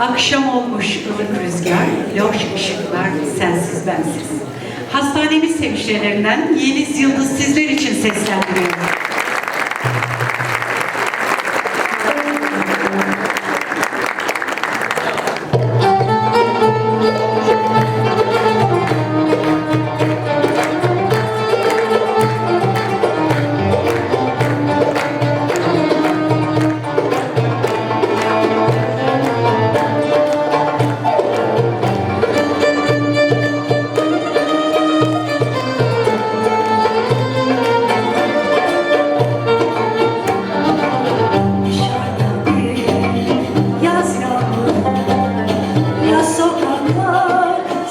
Akşam olmuş ılık rüzgar, loş ışıklar sensiz bensiz. Hastanemiz hemşirelerinden Yeliz Yıldız sizler için seslendiriyorum.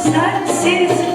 sensiz